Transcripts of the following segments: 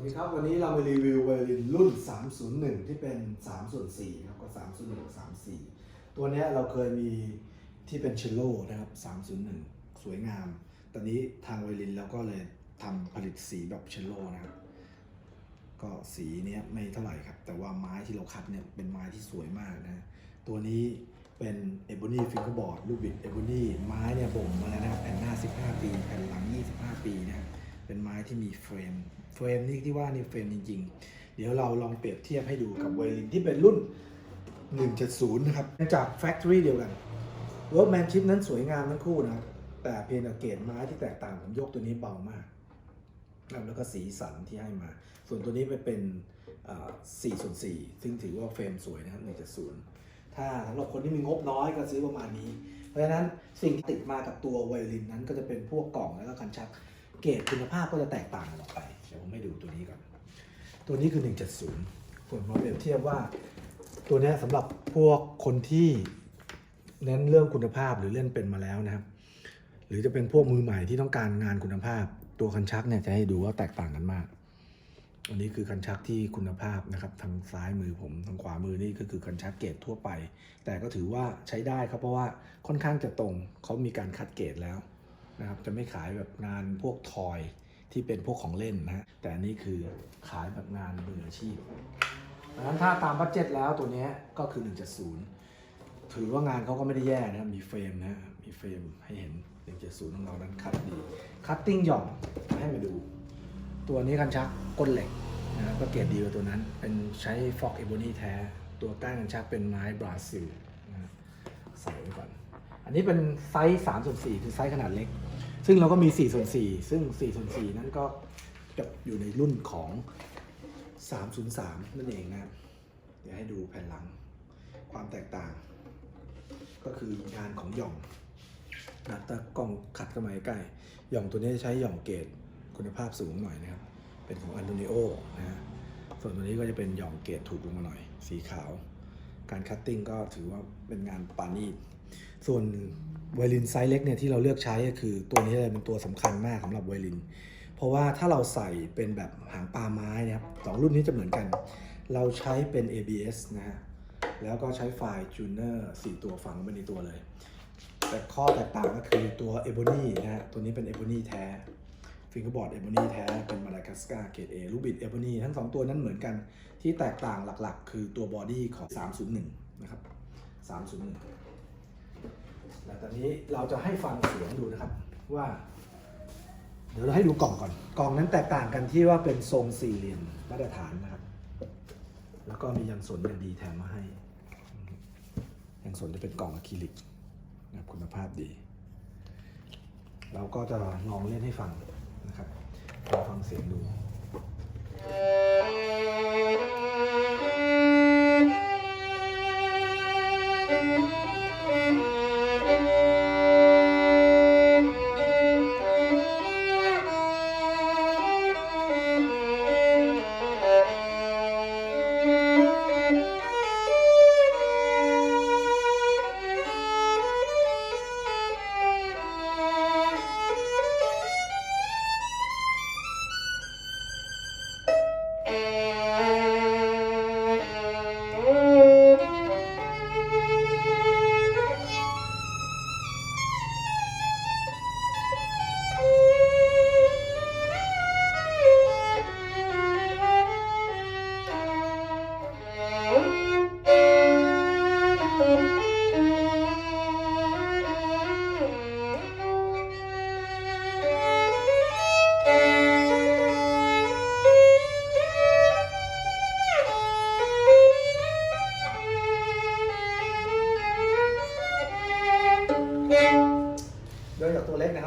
วัสดีครับ วันนี้เรามารีวิวไวโอลินรุ่น 301 ที่เป็น 3 ส่วน4ครับก็301 34 ตัวนี้เราเคยมีที่เป็นเชลโลนะครับ 301 สวยงาม ตอนนี้ทางไวโอลินเราก็เลยทำผลิตสีแบบเชลโลนะครับ ก็สีเนี้ยไม่เท่าไหร่ครับ แต่ว่าไม้ที่เราคัดเนี่ยเป็นไม้ที่สวยมากนะ ตัวนี้เป็นเอ b บ n นีฟิงเกอร์บอร์ดลูกบิดเอ b บ n นีไม้เนี่ยบ่มมาแล้วนะครับแผ่นหน้า 15 ปี แผ่นหลัง 25 ปีนะครับ เป็นไม้ที่มีเฟรม เฟรมนี่ที่ว่านี่เฟรมจริง ๆ เดี๋ยวเราลองเปรียบเทียบให้ดูกับไวโอลินที่เป็นรุ่น 170 นะครับ จากแฟคทอรี่เดียวกันเวิร์กแมนชิพนั้นสวยงามทั้งคู่นะครับ แต่เพียงแต่เกรดไม้ที่แตกต่างผมยกตัวนี้เบามากครับแล้วก็สีสันที่ให้มา ส่วนตัวนี้ไปเป็น4ส่วน4ซึ่งถือว่าเฟรมสวยนะครับ1.0ถ้าสำหรับคนที่มีงบน้อยก็ซื้อประมาณนี้ เพราะฉะนั้นสิ่งที่ติดมากับตัวไวโอลินนั้นก็จะเป็นพวกกล่องแล้วก็คันชัก เกรดคุณภาพก็จะแตกต่างกันออกไป เดี๋ยวผมให้ดูตัวนี้ก่อน ตัวนี้คือ 170ผมมาเปรียบเทียบว่า ตัวนี้สำหรับพวกคนที่เน้นเรื่องคุณภาพหรือเล่นเป็นมาแล้วนะครับ หรือจะเป็นพวกมือใหม่ที่ต้องการงานคุณภาพ ตัวคันชักเนี่ยจะให้ดูว่าแตกต่างกันมาก อันนี้คือคันชักที่คุณภาพนะครับ ทางซ้ายมือผมทางขวามือนี่ก็คือคันชักเกรดทั่วไป แต่ก็ถือว่าใช้ได้ครับเพราะว่าค่อนข้างจะตรงเขามีการคัดเกรดแล้ว นะครับจะไม่ขายแบบงานพวกทอยที่เป็นพวกของเล่นนะแต่อันนี้คือขายแบบงานมืออาชีพดังนั้นถ้าตามบัตเจ็ตแล้วตัวนี้ก็คือ1.0ถือว่างานเขาก็ไม่ได้แย่นะมีเฟรมนะมีเฟรมให้เห็น 170 ของเรานั้นคัดดี คัตติ้งหย่อมให้มาดู ตัวนี้คันชักก้นเหล็กนะก็เกรดดีกว่าตัวนั้น เป็นใช้ฟอกเอ b บนีแท้ ตัวก้านคันชักเป็นไม้บราซิลนะใส่ไว้ก่อน อันนี้เป็นไซส์3ส่วน4คือไซส์ขนาดเล็ก ซึ่งเราก็มี4ส่วน4ซึ่ง4ส่วน4นั้นก็จะอยู่ในรุ่นของ 303 นั่นเองนะเดี๋ยวให้ดูแผ่นหลังความแตกต่าง ก็คืองานของหย่อมนะถ้ากล้องขัดเข้ามาใกล้หย่อมตัวนี้จะใช้หย่อมเกรดคุณภาพสูงหน่อยนะครับ เป็นของอันโตนิโอนะฮะส่วนตัวนี้ก็จะเป็นหย่อมเกรดถูกลงมาหน่อย สีขาว การคัตติ้งก็ถือว่าเป็นงานปานีต ส่วนไวลินไซส์เล็กเนี่ยที่เราเลือกใช้ก็คือตัวนี้เลยเป็นตัวสำคัญมากสำหรับไวลิน เพราะว่าถ้าเราใส่เป็นแบบหางปลาไม้นะครับสองรุ่นนี้จะเหมือนกัน เราใช้เป็น ABS นะฮะแล้วก็ใช้ไฟล์ Tuner 4ตัวฝังไว้ในตัวเลย แต่ข้อแตกต่างก็คือตัว Ebony นะฮะตัวนี้เป็น Ebony แท้ฟิงเกอร์บอร์ด Ebony แท้เป็น Madagascar เกรด A ลูบิด Ebony ทั้ง 2 ตัวนั้นเหมือนกันที่แตกต่างหลักๆ คือตัวบอดี้ของ 301 นะครับ 301 แล้วตอนนี้เราจะให้ฟังเสียงดูนะครับว่า เดี๋ยวเราให้ดูกล่องก่อน กล่องนั้นแตกต่างกันที่ว่าเป็นทรงสี่เหลี่ยมมาตรฐานนะครับ แล้วก็มียังสนอย่างดีแถมมาให้ยังสนจะเป็นกล่องอะคริลิกนะครับคุณภาพดี เราก็จะลองเล่นให้ฟังนะครับลองฟังเสียงดูโ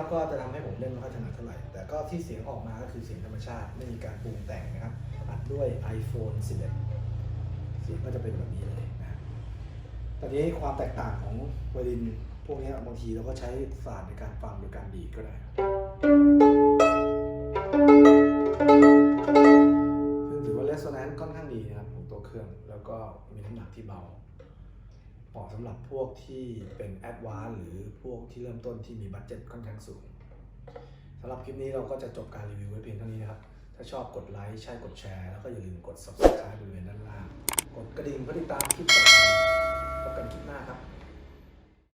นะครับก็จะทำให้ผมเล่นไม่ค่อยถนัดเท่าไหร่ แต่ก็ที่เสียงออกมาก็คือเสียงธรรมชาติ ไม่มีการปรุงแต่งนะครับอัดด้วย iPhone 11 เสียงก็จะเป็นแบบนี้เลยนะครับตอนนี้ความแตกต่างของไวลินพวกนี้บางทีเราก็ใช้ศาสตร์ในการฟังโดยการดีดก็ได้ซึ่งถือว่าเรสโซแนนซ์ค่อนข้างดีนะครับของตัวเครื่อง แล้วก็มีน้ำหนักที่เบา เหมาะสำหรับพวกที่เป็นแอดวานหรือพวกที่เริ่มต้นที่มีบัตเจ็ตค่อนข้างสูงสำหรับคลิปนี้เราก็จะจบการรีวิวไว้เพียงเท่านี้นะครับ ถ้าาชอบกดไลค์ใช่กดแชร์ แล้วก็อย่าลืมกด subscribe บริเวณด้านล่าง กดกระดิ่งเพื่อติดตามคลิปต่อไปพบกันคลิปหน้าครับ